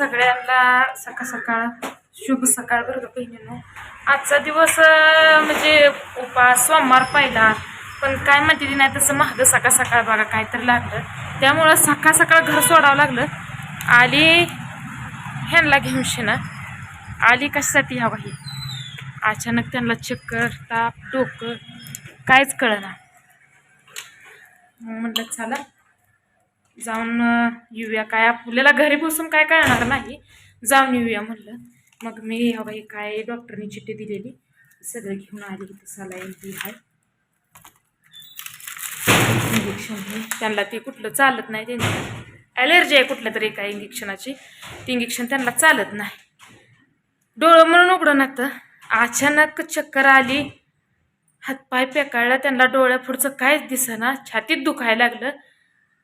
सगळ्यांना सकाळ सकाळ शुभ सकाळ बरं का बहिणीनं. आजचा दिवस म्हणजे उपास सोमवार पहिला. पण काय माहिती नाही तसं महाग सकाळ सकाळ बघा काय तर लागलं. त्यामुळं सकाळ सकाळ घर सोडावं लागलं. आली ह्यांना घेऊन शिना आली कशासाठी हवा ही? अचानक त्यांना चक्कर ताप डोकं काहीच कळना. मग म्हटलं चला. जाऊन येऊया. काय आपल्याला घरी बसून काय कळणार नाही. जाऊन येऊया म्हणलं. मग मी हवा हे काय डॉक्टरनी चिठ्ठी दिलेली. सगळं घेऊन आली इथं सलाईन ती आहे इंजेक्शन हे त्यांना ते कुठलं चालत नाही त्यांची. ॲलर्जी आहे कुठल्या तरी एका इंजेक्शनाची. ती इंजेक्शन त्यांना चालत नाही. डोळं म्हणून उघडं नातं अचानक चक्कर आली. हातपाय पेकाळला. त्यांना डोळ्या पुढचं काहीच दिसेना. छातीत दुखायला लागलं.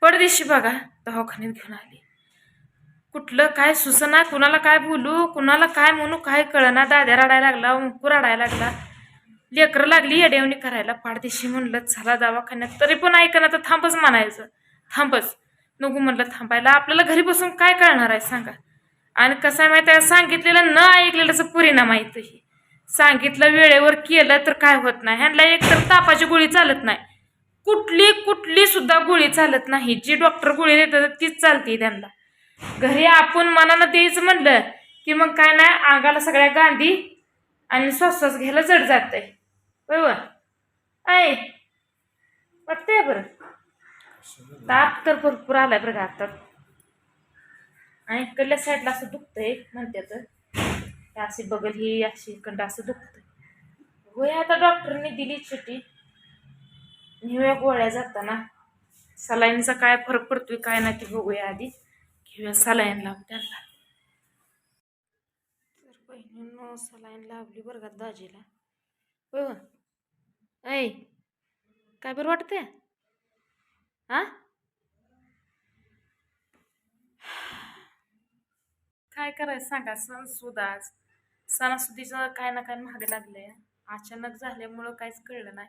परदेशी बघा. दवाखान्यात घेऊन आली. कुठलं काय सुसना कुणाला काय बोलू कुणाला काय म्हणू काय कळना. दाद्या रडायला लागला मुकू रडायला लागला. लेकरं लागली येडेवणी करायला. पाडदेशी म्हणलं चला दवाखान्यात. तरी पण ऐकना तर थांबच म्हणायचं. थांबच. नको म्हणलं थांबायला. आपल्याला घरी बसून काय कळणार आहे सांगा. आणि कसं आहे माहिती आहे सांगितलेलं न ऐकलेल्याचा परिणाम आहे ही सांगितलं वेळेवर केलं तर काय होत नाही. ह्यांना एक तर तापाची गोळी चालत नाही. कुठली कुठली सुद्धा गोळी चालत नाही. जी डॉक्टर गोळी देतात तीच चालते त्यांना. घरी आपण मनानं द्यायचं म्हणलं की मग काय नाही अंगाला सगळ्या गांधी आणि श्वास घ्यायला जड जातंय. बरोबर आहे वाटतंय बरं? ताप तर भरपूर आलाय बरं का आता. आणि इकडल्या साईडला असं दुखतंय तर अशी बगल ही अशी इकडं असं दुखतंय. होय आता डॉक्टरने दिली छुट्टी नेऊया गोळ्या जाताना सलाईनचा काय फरक पडतोय काय नाही ते बघूया आधी. घेऊया सलाईन लावून त्यांना. तर बहिणीनं सलाईन लावली बरं का दाजीला. हो ऐ काय बरं वाटतंय? हा काय करायचं सांगा सण सुद्धाच सणासुदीचं काय ना काय महाग लागलंय. अचानक झाल्यामुळं काहीच कळलं नाही.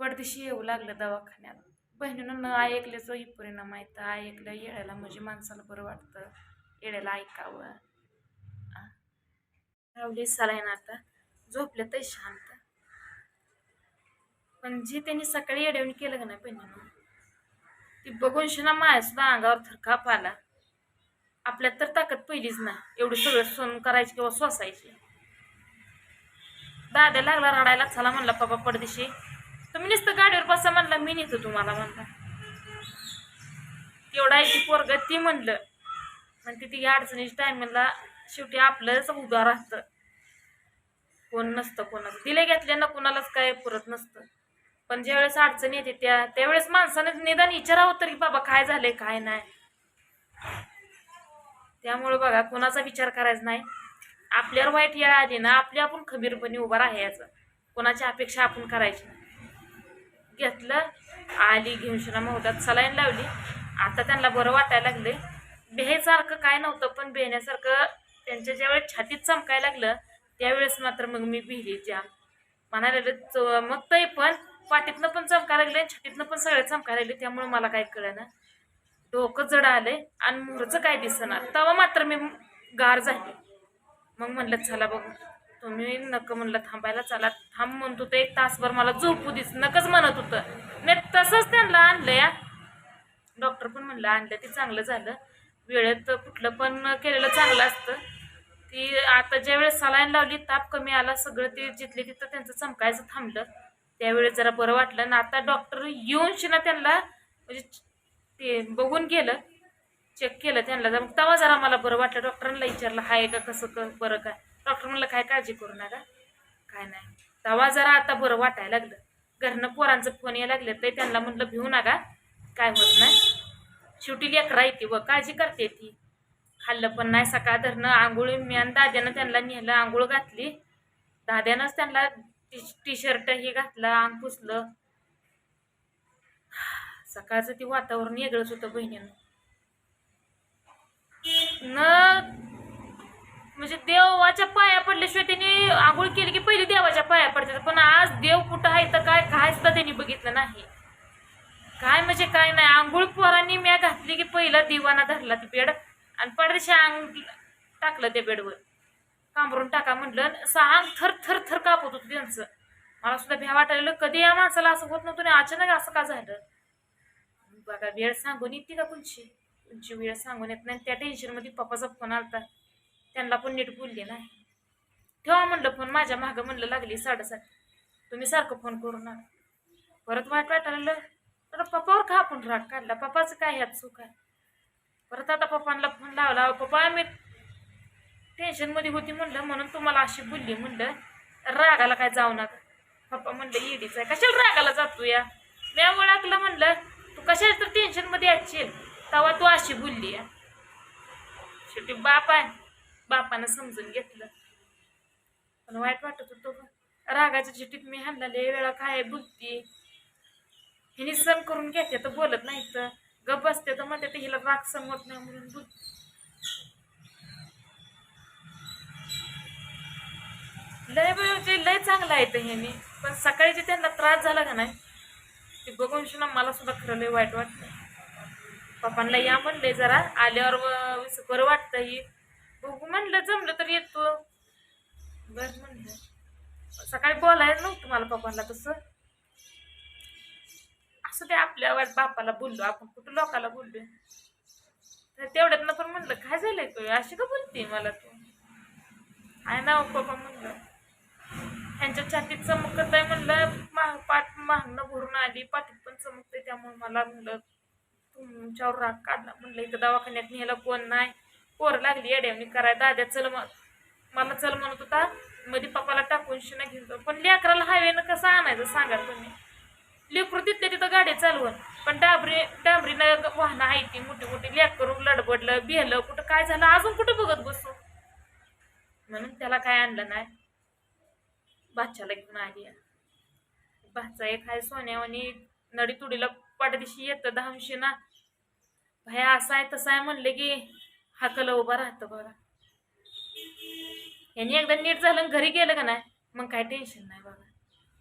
पडदिशी येऊ लागलं दवाखान्यात. बहिणीनं न ऐकल्याचं परिणाम आहे तर ऐकलं येळ्याला म्हणजे माणसाला बरं वाटतं. येळ्याला ऐकावं. आ? लावली सलाईन आता. झोपल्या तर शांत. पण जे त्यांनी सकाळी येड्यावून केलं का नाही बहिणीनं ती बघून शिना माया सुद्धा अंगावर थरकाप आला. आपल्यात तर ताकद पहिलीच ना. एवढं सगळं सोन करायची किंवा सोसायची. दाद्या लागला रडायला चला म्हणला बाबा पडदिशी. तुम्ही नुसतं गाडीवर बसा म्हणला मी नेतो तुम्हाला म्हणला. तेवढा आहे ती पोरग ती म्हणलं. म्हणजे ती अडचणीच्या टायमिंगला शेवटी आपलंच उभं राहतं. कोण नसतं कोणाचं. दिले घेतल्यानं कोणालाच काय पुरत नसतं. पण ज्यावेळेस अडचण येते त्या त्यावेळेस माणसानं निदान विचारावं तरी बाबा काय झालंय काय नाही. त्यामुळं बघा कोणाचा विचार करायचा नाही. आपल्यावर वाईट या आली ना आपली आपण खबीरपणे उभा राहायचं. कोणाची अपेक्षा आपण करायची नाही. घेतलं आली घेऊन शिना होतात सलाईन लावली. आता त्यांना बरं वाटायला लागले बेहेसारखं काय नव्हतं पण बेहण्यासारखं त्यांच्या ज्यावेळेस छातीत चमकायला लागलं त्यावेळेस मात्र मग मी भिली जाम. म्हणायला मग ते पण पाठीतनं पण चमकायला लागले आणि छातीतनं पण सगळे चमकायला लागले त्यामुळे मला काय कळलं डोकं जड आलंय आणि मोरचं काय दिसणार तेव्हा मात्र मी गार झाली. मग म्हणलं चला बघू. तुम्ही नक म्हणलं थांबायला चला. थांब म्हणत होतं एक तासभर मला झोपू दिस. नकच म्हणत होतं. नाही तसंच त्यांना आणलं या डॉक्टर पण म्हणलं आणलं ते चांगलं झालं. वेळेत कुठलं पण केलेलं चांगलं असतं. ती आता ज्यावेळेस सलाईन लावली ताप कमी आला सगळं ते जिथले तिथं त्यांचं चमकायचं थांबलं. त्यावेळेस जरा बरं वाटलं. ना आता डॉक्टर येऊनशी ना त्यांना म्हणजे ते बघून गेलं. चेक केलं त्यांना. मग तेव्हा जरा मला बरं वाटलं. डॉक्टरांना विचारलं हाय का कसं बरं काय डॉक्टर म्हणलं काय काळजी करू नका. काय नाही. तेव्हा जरा आता बरं वाटायला लागलं. घरनं पोरांचं फोन यायला लागले तर त्यांना म्हणलं भिवू नका. काय होत नाही. शेवटी लेकरा येते व काळजी करते ती. खाल्लं पण नाही सकाळ धरणं आंघोळ मी आणि दाद्यानं त्यांना नेलं आंघोळ घातली. दाद्यानंच त्यांना टी शर्ट हे घातलं अंग पुसलं. सकाळचं ते वातावरण वेगळंच होतं बहिणीनं. न म्हणजे देवाच्या पाया पडल्याशिवाय त्यांनी आंघोळ केली की पहिले देवाच्या पाया पडतात. पण आज देव कुठं आहे तर काय काय सुद्धा त्यांनी बघितलं नाही. काय म्हणजे काय नाही. आंघोळ पोरांनी म्या घातली की पहिला दिवाना धरला ते बेड आणि पडदेशी अंग टाकलं त्या बेडवर. कांबरून टाका म्हटलं सांग थर थर थर कापत होतं त्यांचं. मला सुद्धा भ्या वाटायला कधी या माणसाला असं होत नव्हतं आणि अचानक असं का झालं? बघा वेळ सांगून येते का कोणची? कोणची वेळ सांगून येत नाही. त्या टेन्शनमध्ये पप्पाचा फोन आलता. त्यांना पण नीट बोलले नाही. ठेवा म्हणलं फोन माझ्या मागं म्हणलं लागली साडेसात. तुम्ही सारखं फोन करू ना परत वाट वाटायला तर पप्पावर का आपण राग काढला? पप्पाचं काय ह्यात चूक आहे? परत आता पप्पांना फोन लावला पप्पा आम्ही टेन्शनमध्ये होती म्हणलं म्हणून तुम्हाला अशी बोलली म्हणलं. रागाला काय जाऊ नका. पप्पा म्हणलं येडीच आहे. कशाला रागाला जातो या मी ओळखलं म्हणलं. तू कशाला तर टेन्शनमध्ये यायची तेव्हा तू अशी बोलली शेवटी बाप आहे. बापानं समजून घेतलं. पण वाईट वाटत होतं रागाच्या चिठीत मी ह्यांना वेळा काय बोलती? हिने सण करून घेते तर बोलत नाही तर. गप बसते तर म्हणते तर हिला राग सण नाही म्हणून बोल. लय म्हणजे ते लय चांगलं आहे तर ह्याने पण सकाळी जे त्यांना त्रास झाला का नाही ते बघून शिना मला सुद्धा खरं लय वाईट वाटतं पप्पांना या म्हणले जरा. आल्यावर व- बरं वाटतं ही बघू म्हणलं जमलं तर येतो. बरं म्हणलं. सकाळी बोलायला नव्हतं मला पप्पांना तसं. असं ते आपल्या बापाला बोललो. आपण कुठं लोकाला बोललो तर तेवढ्यात पण म्हणलं काय झालंय तू? अशी का बोलते मला तू? आहे ना हो पप्पा म्हणलं. ह्यांच्या छातीत चमकत आहे म्हणलं पाठ मागणं भरून आली. पाठीत पण चमकते त्यामुळे मला म्हणलं तुमच्यावर राग काढला. म्हणलं इथं दवाखान्यात न्यायला कोण नाही? पोर लागली येड्यावणी कराय दाद्या चल मग मला चल म्हणत होता. मध्ये पप्पाला टाकून शिना घेतो पण लेकराला हायवेनं कसं आणायचं सांगा तुम्ही? लेकरू तिथल्या तिथं गाडी चालवून. पण डाबरी डांबरीनं वाहनं आहे ती मोठी मोठी. लेकरू लडबडलं बिहलं कुठं काय झालं अजून कुठं बघत बसू? म्हणून त्याला काय आणलं नाही? बादशाला घेऊन आली. बादशा एक आहे सोन्यावानी नडी तुडीला पाठदिशी येतं दहाशे ना. भया असं आहे तसं आहे म्हणले की हाकलं उभं राहतं बघा. यांनी एकदा नीट झालं घरी गेलं का नाही मग काय टेन्शन नाही बघा.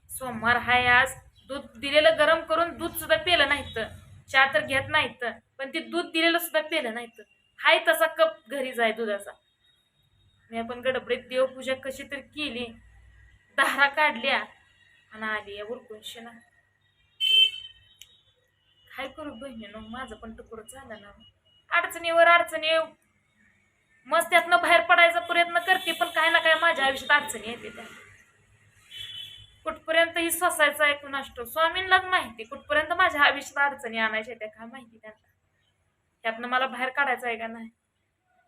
सोमवार हाय आज दूध दिलेलं गरम करून दूध सुद्धा पेलं नाहीत. चहा तर घेत नाहीत पण ते दूध दिलेलं सुद्धा पेलं नाहीत. हाय तसा कप घरी जाय दुधाचा. मी आपण गडबडीत देवपूजा कशी तर केली. दारा काढल्या आणि आली या उरकून शिना. काय करू बहिणीनं माझं पण तुकडं झालं ना. अडचणीवर अडचणी मस्त त्यातनं बाहेर पडायचा प्रयत्न करते पण काय ना काय माझ्या आयुष्यात अडचणी येते त्या. कुठपर्यंत ही सोसायचं ऐकून असतो. स्वामींनाच माहिती कुठपर्यंत माझ्या आयुष्यात अडचणी आणायच्या त्या काय माहिती त्यांना. त्यातनं मला बाहेर काढायचं आहे का नाही?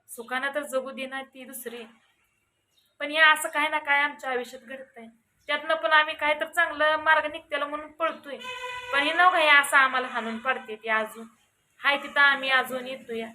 सुखानं तर जगू देणार ती दुसरी. पण हे असं काय ना काय आमच्या आयुष्यात घडत आहे त्यातनं पण आम्ही काय तर चांगलं मार्ग निघतेला म्हणून पळतोय. पण हे नव्हतं हे असं आम्हाला हाणून पडते ते अजून. हाय तिथं आम्ही अजून येतोया.